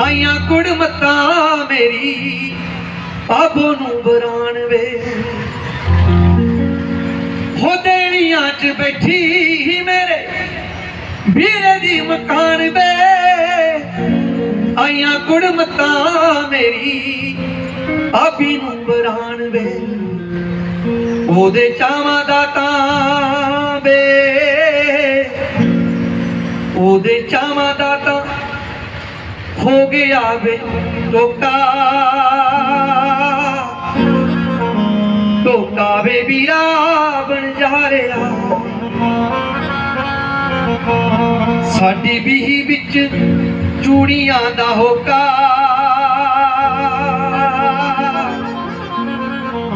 ਆਈਆਂ ਕੁੜਮਤਾਂ ਮੇਰੀ ਬਾਬੋ ਨੂੰ ਬਰਾਨ ਵੇ। ਹੋ ਦੇਣੀਆਂ ਚ ਬੈਠੀ ਹੀ ਮੇਰੇ ਵੀਰੇ ਦੀ ਮਕਾਨ ਵੇ। ਆਈਆਂ ਕੁੜਮਤਾਂ ਮੇਰੀ, ਆਬੀ ਨੂੰ ਬਰਾਨ ਵੇ। ਉਹਦੇ ਚਾਵਾਂ ਦਾ ਤਾਂ ਵੇ। ਉਹਦੇ ਚਾਵਾਂ ਦਾ ਤਾਂ ਹੋ ਗਿਆ ਵੇ ਟੋਕਾ। ਟੋਕਾ ਵੇ ਵੀਰਾ ਬਣ ਜਾ ਰਿਹਾ। ਸਾਡੀ ਬੀਹੀ ਵਿੱਚ ਚੂੜੀਆਂ ਦਾ ਹੋਕਾ।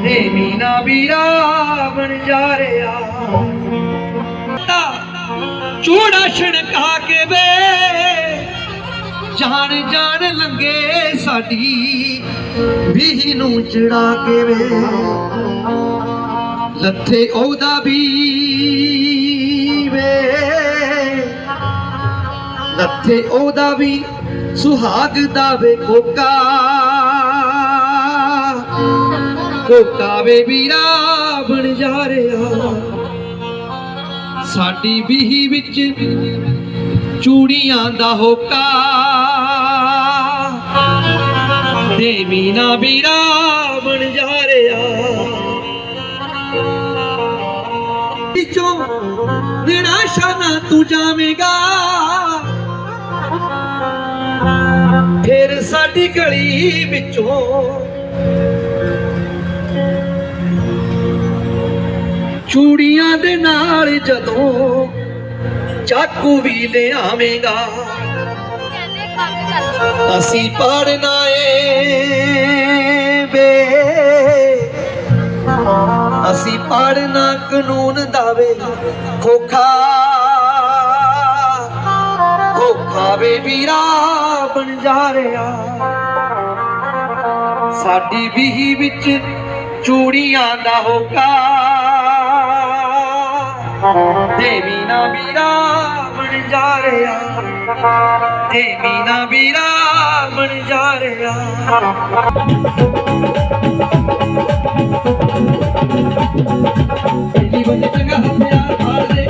ਦੇ ਮੀਨਾ ਵੀਰਾ ਬਣ ਜਾ ਰਿਹਾ। ਚੂੜਾ ਛਣਕਾ ਜਾਣ ਜਾਣ ਲੰਗੇ ਸਾਡੀ ਬੀਹੀ ਨੂੰ ਚੜਾ ਕੇ ਵੇ ਲੱਥੇ ਉਹਦਾ ਵੀ ਵੇ ਲੱਥੇ ਉਹਦਾ ਵੀ ਸੁਹਾਗ ਦਾ ਵੇ ਕੋਕਾ। ਕੋਕਾ ਵੇ ਵੀਰਾ ਬਣ ਜਾ ਰਿਹਾ। ਸਾਡੀ ਵੀਹ ਵਿੱਚ ਚੂੜੀਆਂ ਦਾ ਹੋਕਾ। ਦੇਵੀ ਨਾ ਵੀਰਾ ਬਣ ਜਾ ਰਿਹਾ। ਵਿੱਚੋਂ ਨਿਰਾਸ਼ਾ ਨਾ ਤੂੰ ਜਾਵੇਂਗਾ। ਫਿਰ ਸਾਡੀ ਗਲੀ ਵਿੱਚੋਂ ਚੂੜੀਆਂ ਦੇ ਨਾਲ ਜਦੋਂ ਚਾਕੂ ਵੀ ਲਿਆਵੇਂਗਾ ਅਸੀਂ ਪੜਨਾ ਏ ਵੇ। ਅਸੀਂ ਪੜਨਾ ਕਾਨੂੰਨ ਦਾਵੇ ਖੋਖਾ। ਖੋਖਾ ਵੇ ਵੀਰਾ ਬਣ ਜਾ ਰਿਹਾ। ਸਾਡੀ ਬੀਹੀ ਵਿੱਚ ਚੂੜੀਆਂ ਦਾ ਹੋਕਾ। ਦੇਵੀ ਨਾ ਵੀਰਾ ਬਣ ਜਾ ਰਿਹਾ। ਦੇਵੀ ਨਾ ਵੀਰਾ ਬਣ ਜਾ ਰਿਹਾ। ਪਹਿਲੀ ਬੰਦੇ ਚੰਗਾ ਹਥਿਆਰ ਫਾੜ ਦੇ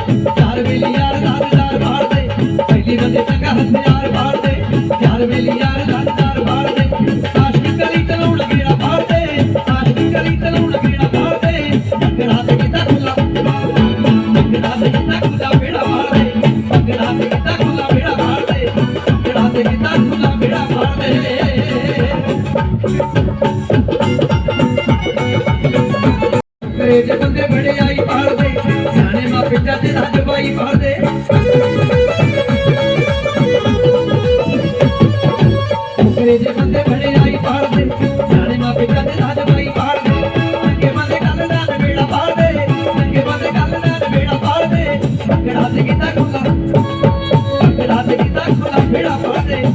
ਕਿਹੜਾ ਤੇ ਕਿਤਾ ਖੁੱਲਾ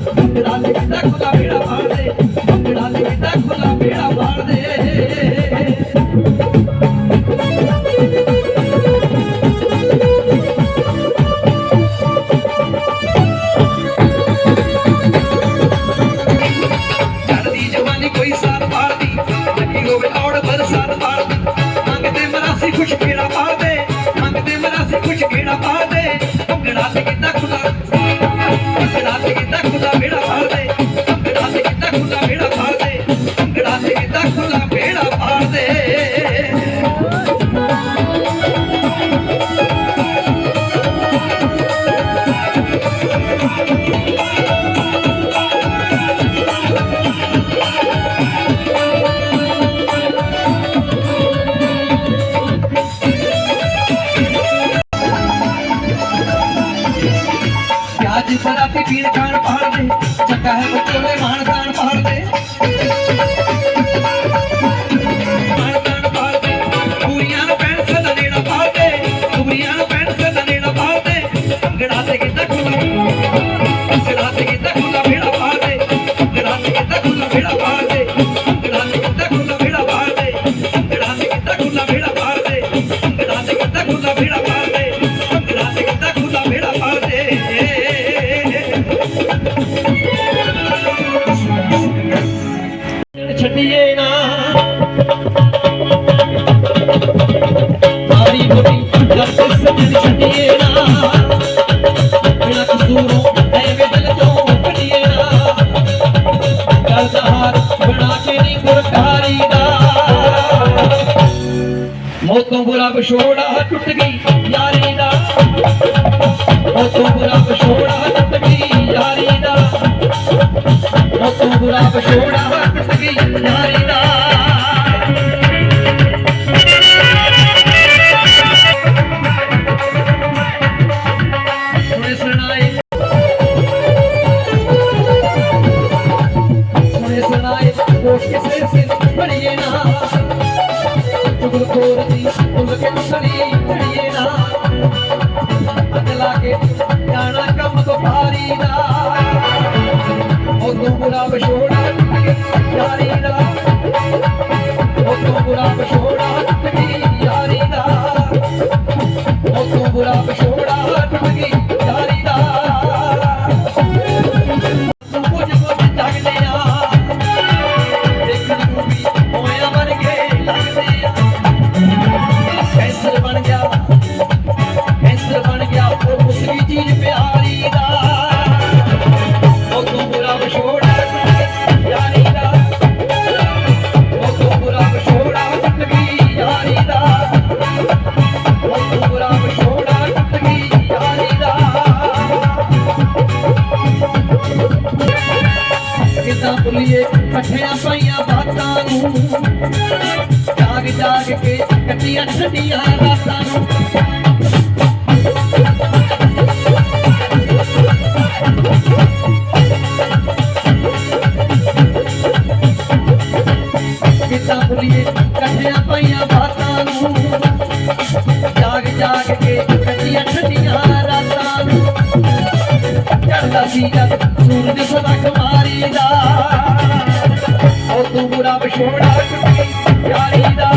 Thank you. ਵਿਛੋੜਾ ਟੁੱਟ ਗਈ ਯਾਰੀ ਦਾ। ਉਹ ਤੋਂ ਬੁਰਾ ਵਿਛੋੜਾ ਟੁੱਟ ਗਈ ਯਾਰੀ ਦਾ। ਉਹ ਤੋਂ ਬੁਰਾ ਵਿਛੋੜਾ ਟੁੱਟ ਗਈ ਉਹ ਤੋਂ ਬੁਰਾ ਵਿਛੋੜਾ ਕਿੱਦਾਂ ਭੁੱਲੀਏ ਇਕੱਠਿਆਂ ਪਾਈਆਂ ਬਾਤਾਂ ਨੂੰ। ਜਾਗ ਜਾਗ ਕੇ ਕੱਟੀਆਂ ਠੰਡੀਆਂ ਰਾਤਾਂ ਨੂੰ। ਕਿੱਦਾਂ ਭੁੱਲੀਏ ਇਕੱਠਿਆਂ ਪਾਈਆਂ ਬਾਤਾਂ ਨੂੰ। ਜਾਗ ਜਾਗ ਕੇ ਕੱਟੀਆਂ ਠੰਡੀਆਂ ਰਾਤਾਂ ਨੂੰ। ਚੜਦਾ ਸੀ ਜਦ ਸੂਰਜ ਸਦਾ ਕੁਮਾਰੀ ਦਾ ਉਹ ਤੂੰ ਬੁਰਾ ਯਾਰੀ ਦਾ।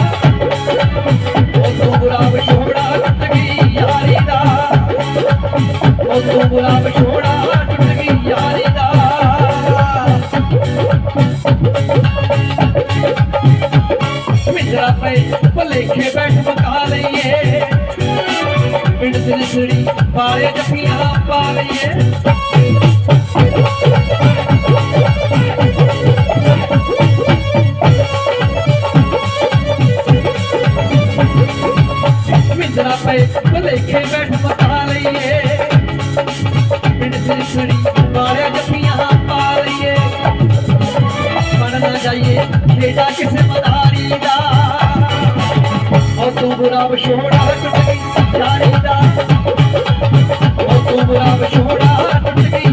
ਉਹ ਤੂੰ ਬੁਰਾ ਵਿਛੋੜਾ ਟੁੱਟ ਗਈ ਯਾਰੀ ਦਾ। ਉਹ ਤੂੰ ਬੁਰਾ ਵਿਛੋੜਾ ਟੁੱਟ ਗਈ ਯਾਰੀ ਦਾ। ਮਿੱਤਰਾ ਪਏ ਭਲੇਖੇ ਬੈਠ ਬਕਾ ਲਈਏ। ਪਿੰਡ ਦੇ ਨਸੜੀ ਪਾਲੇ ਜੱਫੀਆਂ ਪਾ ਲਈਏ। ਮਨ ਨਾ ਜਾਈਏ ਖੇਡਾ ਕਿਸੇ ਮਦਾਰੀ ਦਾ। ਉਹ ਤੂੰ ਬੁਰਾ ਵਿਛੋੜਾ ਟੁੱਟ ਗਈ ਯਾਰੀ ਦਾ ਉਹ ਤੂੰ ਬੁਰਾ ਵਿਛੋੜਾ ਟੁੱਟ ਗਈ